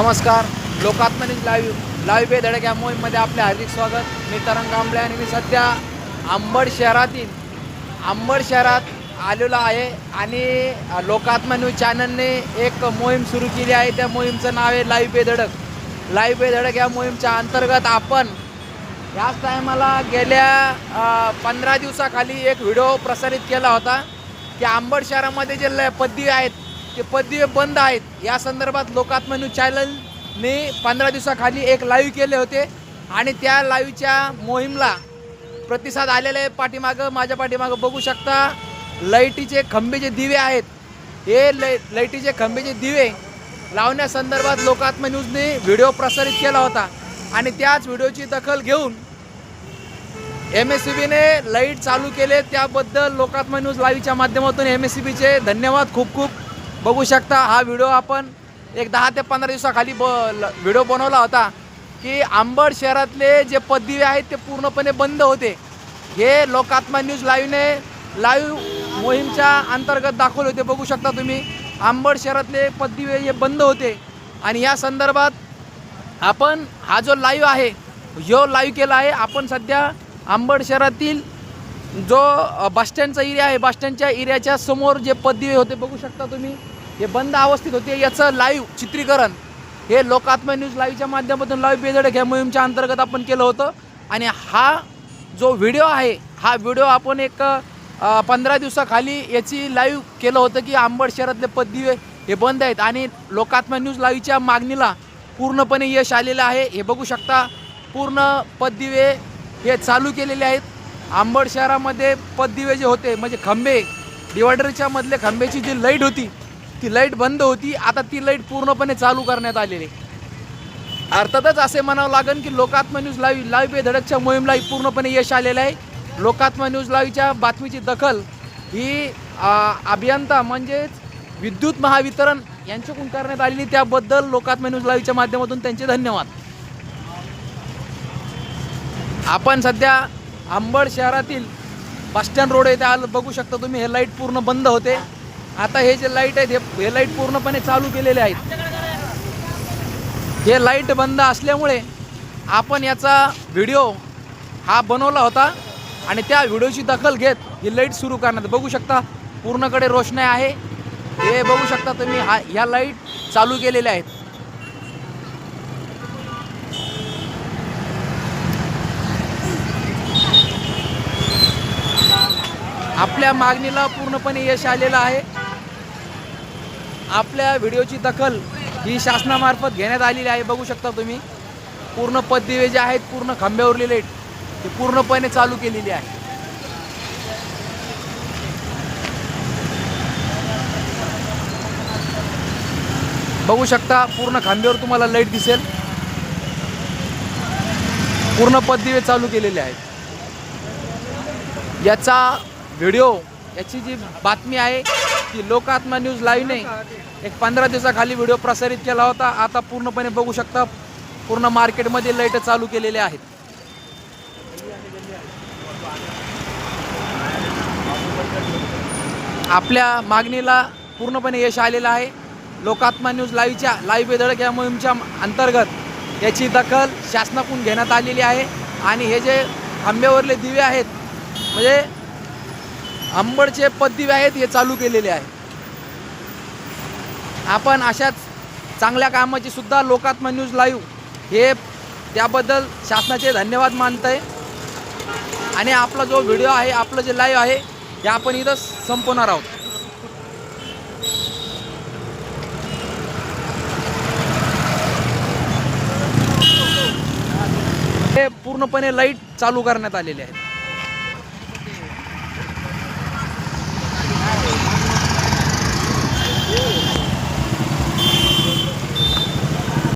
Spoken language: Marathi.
नमस्कार. लोकात्मनिक लाईव्ह लाईव्ह बे धडक या मोहीममध्ये आपले हार्दिक स्वागत. मी तरंग कांबळे आणि मी सध्या आंबड शहरातील आंबड शहरात आलेलो आहे आणि लोकात्म लोकात्मा न्यूज चॅनलने एक मोहीम सुरू केली आहे. त्या मोहीमचं नाव आहे लाईव्ह बे धडक. लाईव्ह धडक या मोहीमच्या अंतर्गत आपण याच टायमाला गेल्या पंधरा दिवसाखाली एक व्हिडिओ प्रसारित केला होता की आंबड शहरामध्ये जे ल पदवी आहेत ते पदवी बंद आहेत या संदर्भात लोकात्मा न्यूज चॅनलने पंधरा दिवसाखाली एक लाईव्ह केले होते. आणि त्या लाईव्हच्या मोहीमला प्रतिसाद आलेले आहे पाठीमागं माझ्या पाठीमागं बघू शकता. लाईटीचे खंबे जे दिवे आहेत हे लै लाईटीचे खंबेचे दिवे लावण्यासंदर्भात लोकात्म न्यूजने व्हिडिओ प्रसारित केला होता. आणि त्याच व्हिडिओची दखल घेऊन एम एस सी बीने लाइट चालू केले. त्याबद्दल लोकात्म न्यूज लाईव्हच्या माध्यमातून एम एस सी बीचे धन्यवाद खूप खूप बघू शकता हा व्हिडिओ आपण एक दहा ते पंधरा दिवसाखाली ब ल- व्हिडिओ बनवला होता की आंबड शहरातले जे पददिवे आहेत ते पूर्णपणे बंद होते. हे लोकात्मा न्यूज लाईव्हने लाईव्ह मोहीमच्या अंतर्गत दाखवले होते. बघू शकता तुम्ही आंबड शहरातले पददिवे हे बंद होते. आणि या संदर्भात आपण हा जो लाईव्ह आहे जो लाईव्ह केला आहे आपण सध्या आंबड शहरातील जो बसस्टँडचा एरिया आहे बसस्टँडच्या एरियाच्या समोर जे पददिवे होते बघू शकता तुम्ही. हे बंद अवस्थेत होते. याचं लाईव्ह चित्रीकरण. हे लोकात्मा न्यूज लाईव्हच्या माध्यमातून लाईव्ह बेजडक या मोहीमच्या अंतर्गत आपण केलं होतं. आणि हा जो व्हिडिओ आहे हा व्हिडिओ आपण एक पंधरा दिवसाखाली याची लाईव्ह केलं होतं की आंबड शहरातले पददिवे हे बंद आहेत. आणि लोकात्मा न्यूज लाईव्हच्या मागणीला पूर्णपणे यश आलेलं आहे. हे बघू शकता पूर्ण पददिवे हे चालू केलेले आहेत. आंबड शहरामध्ये पददिवे जे होते म्हणजे खंबे डिवायडरच्या मधले खांब्याची जी लाइट होती ती लाइट बंद होती. आता ती लाइट पूर्णपणे चालू करण्यात आलेली आहे. अर्थातच असे म्हणावं लागेल की लोकात्मा न्यूज लावी लाईव्ह पे धडकच्या मोहीमला पूर्णपणे यश आलेलं आहे. लोकात्मा न्यूज लाईव्हच्या बातमीची दखल ही अभियंता म्हणजेच विद्युत महावितरण यांच्याकडून करण्यात आलेली. त्याबद्दल लोकात्मा न्यूज लाईव्हच्या माध्यमातून त्यांचे धन्यवाद. आपण सध्या आंबड शहरातील बसस्टँड रोड येथे आलं बघू शकता तुम्ही हे लाइट पूर्ण बंद होते. आता हे जे लाइट आहेत हे हे लाइट पूर्णपणे चालू केलेले आहेत. हे लाइट बंद असल्यामुळे आपण याचा व्हिडिओ हा बनवला होता आणि त्या व्हिडिओची दखल घेत ही लाइट सुरू करण्यात बघू शकता पूर्णकडे रोषणाई आहे. हे बघू शकता तुम्ही हा ह्या लाइट चालू केलेल्या आहेत. आपल्या मागणीला पूर्णपणे यश आलेलं आहे. आपल्या व्हिडिओची दखल ही शासनामार्फत घेण्यात आलेली आहे बघू शकता तुम्ही. पूर्ण पददिवे जे आहेत पूर्ण खांब्यावरली लाइट ती पूर्णपणे चालू केलेली आहे. बघू शकता पूर्ण खांब्यावर तुम्हाला लाइट दिसेल. पूर्ण पददिवे चालू केलेले आहेत. याचा व्हिडिओ याची जी बातमी आहे ती लोकात्मा न्यूज लाईव्हने एक पंधरा दिवसाखाली व्हिडिओ प्रसारित केला होता. आता पूर्णपणे बघू शकता पूर्ण मार्केटमध्ये लाइट चालू केलेले आहेत. आपल्या मागणीला पूर्णपणे यश आलेलं आहे. लोकात्मा न्यूज लाईव्हच्या लाईव्ह बेधडक या मोहीमच्या अंतर्गत याची दखल शासनाकडून घेण्यात आलेली आहे. आणि हे जे खांब्यावरले दिवे आहेत म्हणजे अंबडचे पददिवे आहेत हे चालू केलेले आहे. आपण अशाच चांगल्या कामाची सुद्धा लोकात्मा न्यूज लाईव्ह हे त्याबद्दल शासनाचे धन्यवाद मानत आहे आणि आपला जो व्हिडिओ आहे आपलं जे लाईव्ह आहे हे आपण इथं संपवणार आहोत. हे पूर्णपणे लाइट चालू करण्यात आलेले आहेत